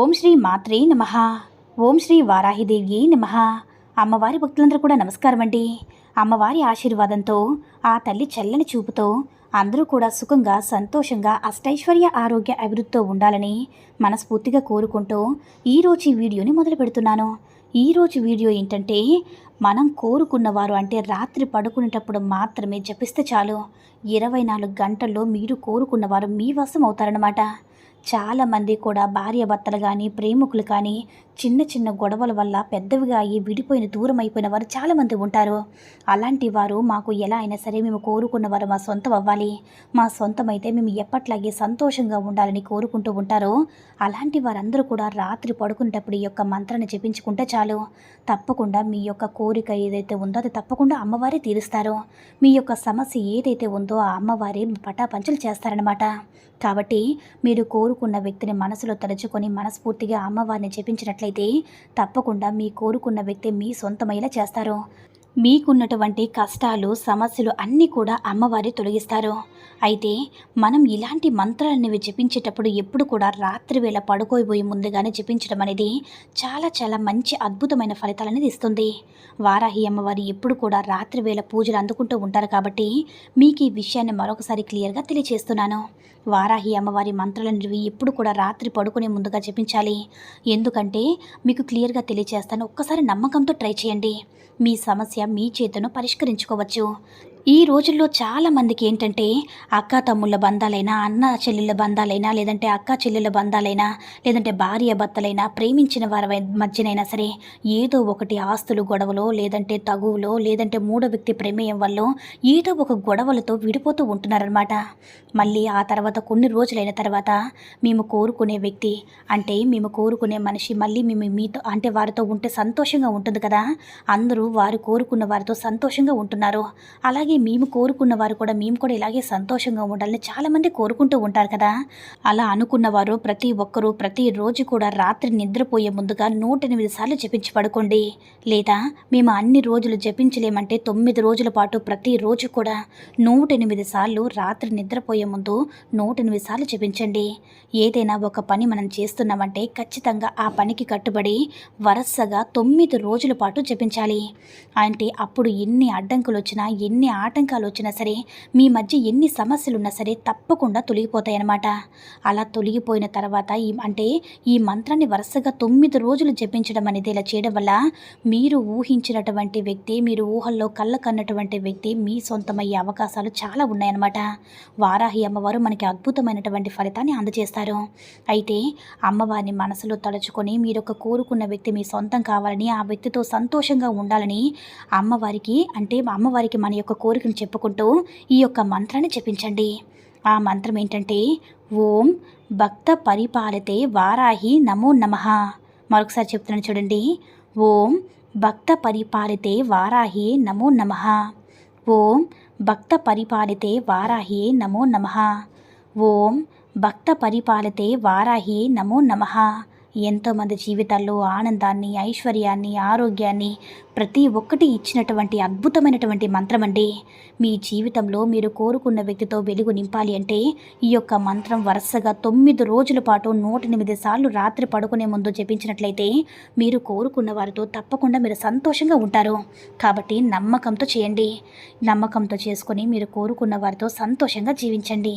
ఓం శ్రీ మాత్రే నమ. ఓం శ్రీ వారాహిదేవి నమ. అమ్మవారి భక్తులందరూ కూడా నమస్కారం అండి. అమ్మవారి ఆశీర్వాదంతో ఆ తల్లి చల్లని చూపుతో అందరూ కూడా సుఖంగా సంతోషంగా అష్టైశ్వర్య ఆరోగ్య అభివృద్ధితో ఉండాలని మనస్ఫూర్తిగా కోరుకుంటూ ఈరోజు ఈ వీడియోని మొదలు పెడుతున్నాను. ఈరోజు వీడియో ఏంటంటే మనం కోరుకున్నవారు అంటే రాత్రి పడుకునేటప్పుడు మాత్రమే జపిస్తే చాలు. ఇరవై నాలుగు గంటల్లో మీరు కోరుకున్నవారు మీ వశం అవుతారనమాట చాలామంది కూడా భార్య భర్తలు కానీ ప్రేమికులు కానీ చిన్న చిన్న గొడవల వల్ల పెద్దవిగా అయ్యి విడిపోయిన దూరం అయిపోయిన వారు చాలామంది ఉంటారు. అలాంటి వారు మాకు ఎలా అయినా సరే మేము కోరుకున్న వారు మా సొంతం అవ్వాలి. మా సొంతమైతే మేము ఎప్పట్లాగే సంతోషంగా ఉండాలని కోరుకుంటూ ఉంటారో. అలాంటి వారందరూ కూడా రాత్రి పడుకునేటప్పుడు ఈ యొక్క మంత్రాన్ని జపించుకుంటే చాలు. తప్పకుండా మీ యొక్క కోరిక ఏదైతే ఉందో అది తప్పకుండా అమ్మవారే తీరుస్తారు. మీ యొక్క సమస్య ఏదైతే ఉందో ఆ అమ్మవారి పటాపంచలు చేస్తారనమాట కాబట్టి మీరు కోరుకున్న వ్యక్తిని మనసులో తలుచుకొని మనస్ఫూర్తిగా అమ్మవారిని చేసినట్లయితే తప్పకుండా మీ కోరుకున్న వ్యక్తి మీ సొంతమయ్యేలా చేస్తారు. మీకున్నటువంటి కష్టాలు సమస్యలు అన్నీ కూడా అమ్మవారి తొలగిస్తారు. అయితే మనం ఇలాంటి మంత్రాలనేవి జపించేటప్పుడు ఎప్పుడు కూడా రాత్రి వేళ పడుకోబోయే ముందుగానే జపించడం అనేది చాలా చాలా మంచి అద్భుతమైన ఫలితాలని ఇస్తుంది. వారాహి అమ్మవారి ఎప్పుడు కూడా రాత్రి వేళ పూజలు అందుకుంటూ ఉంటారు కాబట్టి మీకు ఈ విషయాన్ని మరొకసారి క్లియర్గా తెలియజేస్తున్నాను వారాహి అమ్మవారి మంత్రాలనేవి ఎప్పుడు కూడా రాత్రి పడుకునే ముందుగా జపించాలి. ఎందుకంటే మీకు క్లియర్గా తెలియజేస్తాను ఒక్కసారి నమ్మకంతో ట్రై చేయండి. మీ సమస్య మీ చేతను పరిష్కరించుకోవచ్చు. ఈ రోజుల్లో చాలా మందికి ఏంటంటే అక్క తమ్ముళ్ళ బంధాలైనా అన్న చెల్లెళ్ళ బంధాలైనా లేదంటే అక్క చెల్లెళ్ళ బంధాలైనా లేదంటే భార్య భర్తలైనా ప్రేమించిన వారి మధ్యనైనా సరే ఏదో ఒకటి ఆస్తులు గొడవలో లేదంటే తగువులో లేదంటే మూడో వ్యక్తి ప్రమేయం వల్ల ఏదో ఒక గొడవలతో విడిపోతూ ఉంటున్నారనమాట మళ్ళీ ఆ తర్వాత కొన్ని రోజులైన తర్వాత మేము కోరుకునే వ్యక్తి అంటే మేము కోరుకునే మనిషి మళ్ళీ మేము మీతో అంటే వారితో ఉంటే సంతోషంగా ఉంటుంది కదా. అందరూ వారు కోరుకున్న వారితో సంతోషంగా ఉంటున్నారు. అలాగే అలాగే మేము కోరుకున్న వారు కూడా మేము కూడా ఇలాగే సంతోషంగా ఉండాలని చాలామంది కోరుకుంటూ ఉంటారు కదా. అలా అనుకున్నవారు ప్రతి ఒక్కరూ ప్రతిరోజు కూడా రాత్రి నిద్రపోయే ముందుగా నూట ఎనిమిది సార్లు జపించి పడుకోండి. లేదా మేము అన్ని రోజులు జపించలేమంటే తొమ్మిది రోజుల పాటు ప్రతిరోజు కూడా నూట ఎనిమిది సార్లు రాత్రి నిద్రపోయే ముందు నూట ఎనిమిది సార్లు జపించండి. ఏదైనా ఒక పని మనం చేస్తున్నామంటే ఖచ్చితంగా ఆ పనికి కట్టుబడి వరుసగా తొమ్మిది రోజుల పాటు జపించాలి. అంటే అప్పుడు ఎన్ని అడ్డంకులు వచ్చినా ఎన్ని ఆటంకాలు వచ్చినా సరే మీ మధ్య ఎన్ని సమస్యలు ఉన్నా సరే తప్పకుండా తొలగిపోతాయన్నమాట. అలా తొలగిపోయిన తర్వాత ఈ అంటే ఈ మంత్రాన్ని వరుసగా తొమ్మిది రోజులు జపించడం అనేది ఇలా చేయడం వల్ల మీరు ఊహించినటువంటి వ్యక్తి మీరు ఊహల్లో కళ్ళ కన్నటువంటి వ్యక్తి మీ సొంతమయ్యే అవకాశాలు చాలా ఉన్నాయన్నమాట. వారాహి అమ్మవారు మనకి అద్భుతమైనటువంటి ఫలితాన్ని అందజేస్తారు. అయితే అమ్మవారిని మనసులో తలుచుకొని మీరు ఒక కోరుకున్న వ్యక్తి మీ సొంతం కావాలని ఆ వ్యక్తితో సంతోషంగా ఉండాలని అమ్మవారికి అంటే అమ్మవారికి మన యొక్క కోరికను చెప్పుకుంటూ ఈ యొక్క మంత్రాన్ని జపించండి ఆ మంత్రం ఏంటంటే ఓం భక్త పరిపాలితే వారాహి నమో నమ. మరొకసారి చెప్తున్నాను చూడండి. ఓం భక్త పరిపాలితే వారాహి నమో నమ. ఓం భక్త పరిపాలితే వారాహి నమో నమ. ఓం భక్త పరిపాలితే వారాహి నమో నమ. ఎంతోమంది జీవితాల్లో ఆనందాన్ని ఐశ్వర్యాన్ని ఆరోగ్యాన్ని ప్రతి ఒక్కటి ఇచ్చినటువంటి అద్భుతమైనటువంటి మంత్రం అండి మీ జీవితంలో మీరు కోరుకున్న వ్యక్తితో వెలుగు నింపాలి అంటే ఈ యొక్క మంత్రం వరుసగా తొమ్మిది రోజుల పాటు నూట ఎనిమిది సార్లు రాత్రి పడుకునే ముందు జపించినట్లయితే మీరు కోరుకున్న వారితో తప్పకుండా మీరు సంతోషంగా ఉంటారు. కాబట్టి నమ్మకంతో చేయండి. నమ్మకంతో చేసుకొని మీరు కోరుకున్న వారితో సంతోషంగా జీవించండి.